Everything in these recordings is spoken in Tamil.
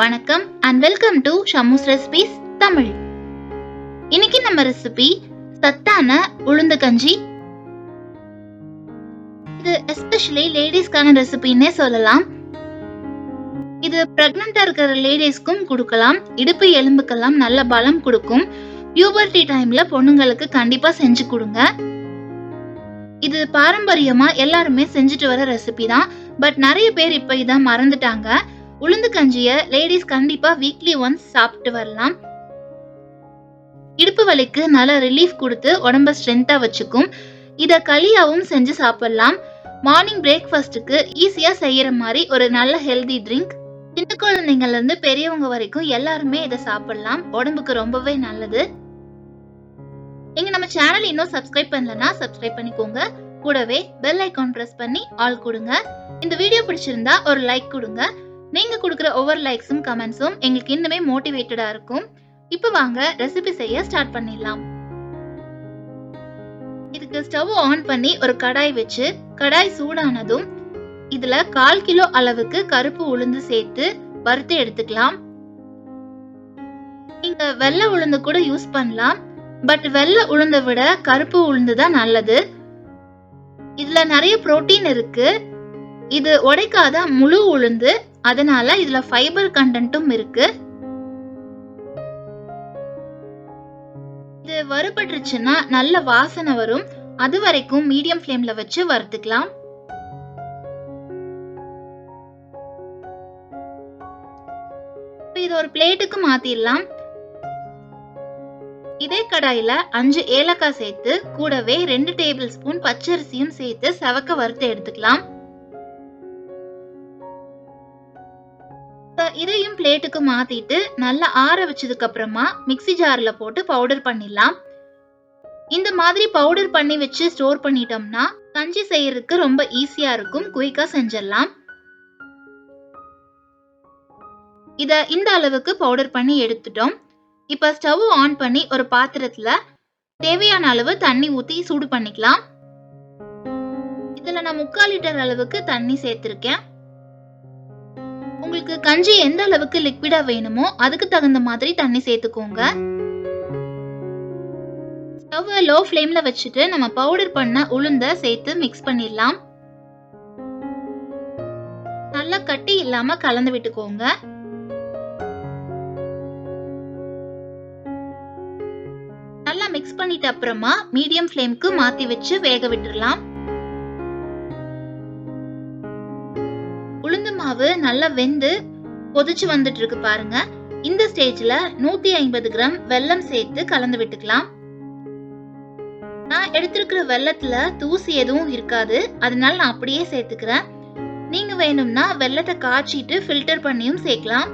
வணக்கம் and welcome to Shamu's recipes Tamil இன்னைக்கு நம்ம ரெசிபி சத்தான உளுந்து கஞ்சி. இது எஸ்பெஷலி லேடிஸ்க்கான ரெசிபின்னே சொல்லலாம். இது பிரெக்னண்டா இருக்கிற லேடிஸ்க்கும் கொடுக்கலாம். இடுப்பு எலும்புக்கெல்லாம் நல்ல பலம் கொடுக்கும். பியூபர்டி டைம்ல பொண்ணுங்களுக்கு கண்டிப்பா செஞ்சு கொடுங்க. இது பாரம்பரியமா எல்லாருமே செஞ்சுட்டு வர ரெசிபி தான். பட் நிறைய பேர் இப்ப இதை மறந்துட்டாங்க. உளுந்து கஞ்சியை லேடிஸ் கண்டிப்பாக வீக்லி ஒன்ஸ் சாப்பிட்டு வரலாம். இடுப்பு வலிக்கு நல்ல ரிலீஃப் கொடுத்து உடம்ப ஸ்ட்ரென்த்தாக வச்சுக்கும். இதை களியாகவும் செஞ்சு சாப்பிடலாம். மார்னிங் பிரேக்ஃபாஸ்ட்டுக்கு ஈஸியாக செய்கிற மாதிரி ஒரு நல்ல ஹெல்தி ட்ரிங்க் சின்ன குழந்தைங்கள்லேருந்து பெரியவங்க வரைக்கும் எல்லாருமே இதை சாப்பிடலாம். உடம்புக்கு ரொம்பவே நல்லது. நீங்க நம்ம சேனல் இன்னும் சப்ஸ்கிரைப் பண்ணலன்னா சப்ஸ்கிரைப் பண்ணிக்கோங்க. கூடவே பெல் ஐக்கான் ப்ரெஸ் பண்ணி ஆல் கொடுங்க. இந்த வீடியோ பிடிச்சிருந்தா ஒரு லைக் கொடுங்க. நீங்க கொடுக்குற ஒவ்வொரு லைக்ஸும் கமெண்ட்ஸும் எங்களுக்கு இன்னுமே மோட்டிவேட்டடா இருக்கும். இப்போ வாங்க ரெசிபி செய்ய ஸ்டார்ட் பண்ணிடலாம். இதுக்கு ஸ்டவ் ஆன் பண்ணி ஒரு கடாய் வச்சு கடாய் சூடானதும் இதுல கால் கிலோ அளவுக்கு கருப்பு உளுந்து சேர்த்து வறுத்து எடுத்துக்கலாம். நீங்க வெள்ளை உளுந்து கூட யூஸ் பண்ணலாம். பட் வெள்ளை உளுந்தை விட கருப்பு உளுந்து தான் நல்லது. இதுல நிறைய புரோட்டீன் இருக்கு. இது உடைக்காத முழு உளுந்து அதனால இதுல ஃபைபர் கண்டென்ட்டும் இருக்கு. இது வறுபட்டுருச்சுன்னா நல்ல வாசனை வரும். அது வரைக்கும் மீடியம் ஃப்ளேம்ல வச்சு வறுத்துக்கலாம். இது ஒரு பிளேட்டுக்கு மாத்திடலாம் இதே கடாயில அஞ்சு ஏலக்காய் சேர்த்து கூடவே ரெண்டு டேபிள் ஸ்பூன் பச்சரிசியும் சேர்த்து செவக்க வறுத்து எடுத்துக்கலாம். இதையும் பிளேட்டுக்கு மாத்திட்டு நல்லா ஆற வச்சதுக்கு அப்புறமா மிக்சி ஜார்ல போட்டு பவுடர் பண்ணிடலாம். இந்த மாதிரி பவுடர் பண்ணி வச்சு ஸ்டோர் பண்ணிட்டோம்னா கஞ்சி செய்யறதுக்கு ரொம்ப ஈஸியா இருக்கும். குயிக்கா செஞ்சிடலாம். இத இந்த அளவுக்கு பவுடர் பண்ணி எடுத்துட்டோம். இப்ப ஸ்டவ் ஆன் பண்ணி ஒரு பாத்திரத்துல தேவையான அளவு தண்ணி ஊத்தி சூடு பண்ணிக்கலாம். இதுல நான் முக்கால் லிட்டர் அளவுக்கு தண்ணி சேர்த்திருக்கேன். உங்களுக்கு கஞ்சி எந்த அளவுக்கு லிக்விடா வேணுமோ அதுக்கு தகுந்த மாதிரி தண்ணி சேர்த்துக்கோங்க. ஸ்டவ்வை லோ ஃப்ளேமில் வச்சுட்டு நம்ம பவுடர் பண்ண உளுந்த சேர்த்து மிக்ஸ் பண்ணிடலாம். நல்லா கட்டி இல்லாமல் கலந்து விட்டுக்கோங்க. நல்லா மிக்ஸ் பண்ணிட்ட அப்புறமா மீடியம் ஃப்ளேம்க்கு மாற்றி வச்சு வேக விட்டுடலாம். உளுந்து மாவு நல்லா வெந்து கொதிச்சு வந்துட்டு இருக்கு பாருங்க. இந்த ஸ்டேஜ்ல நூத்தி ஐம்பது கிராம் வெல்லம் சேர்த்து கலந்து விட்டுக்கலாம். நான் எடுத்திருக்கிற வெள்ளத்துல தூசி எதுவும் இருக்காது. அதனால நான் அப்படியே சேர்த்துக்கிறேன். நீங்க வேணும்னா வெள்ளத்தை காய்ச்சிட்டு ஃபில்டர் பண்ணியும் சேர்க்கலாம்.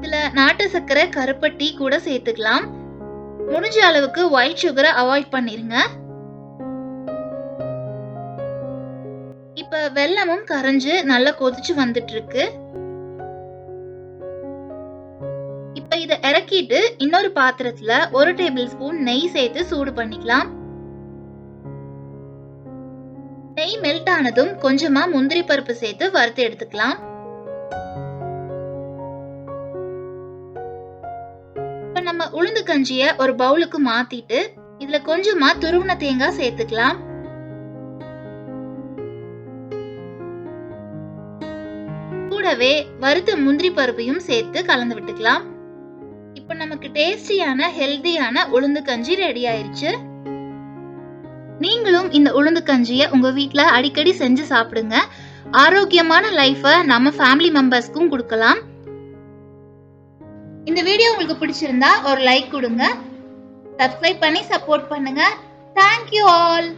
இதுல நாட்டு சர்க்கரை கருப்பட்டி கூட சேர்த்துக்கலாம். முடிஞ்ச அளவுக்கு ஒயிட் சுகரை அவாய்ட் பண்ணிருங்க. வெல்லமும் கரைஞ்சு நல்லா கொதிச்சு வந்துட்டு இருக்கு இப்ப இத இறக்கிட்டு இன்னொரு பாத்திரத்துல ஒரு டேபிள் ஸ்பூன் நெய் சேர்த்து சூடு பண்ணிக்கலாம். நெய் மெல்ட் ஆனதும் கொஞ்சமா முந்திரி பருப்பு சேர்த்து வறுத்து எடுத்துக்கலாம். இப்ப நம்ம உளுந்து கஞ்சிய ஒரு பவுலுக்கு மாத்திட்டு இதுல கொஞ்சமா துருவன தேங்காய் சேர்த்துக்கலாம். கூடவே வறுத்த முந்திரி பருப்பையும் சேர்த்து கலந்து விட்டுக்கலாம். இப்போ நமக்கு டேஸ்டியான ஹெல்தியான உளுந்து கஞ்சி ரெடி ஆயிருச்சு. நீங்களும் இந்த உளுந்து கஞ்சியை உங்க வீட்டில் அடிக்கடி செஞ்சு சாப்பிடுங்க. ஆரோக்கியமான லைஃபை நம்ம ஃபேமிலி மெம்பர்ஸ்க்கும் கொடுக்கலாம். இந்த வீடியோ உங்களுக்கு பிடிச்சிருந்தா ஒரு லைக் கொடுங்க. சப்ஸ்கிரைப் பண்ணி சப்போர்ட் பண்ணுங்க. Thank you all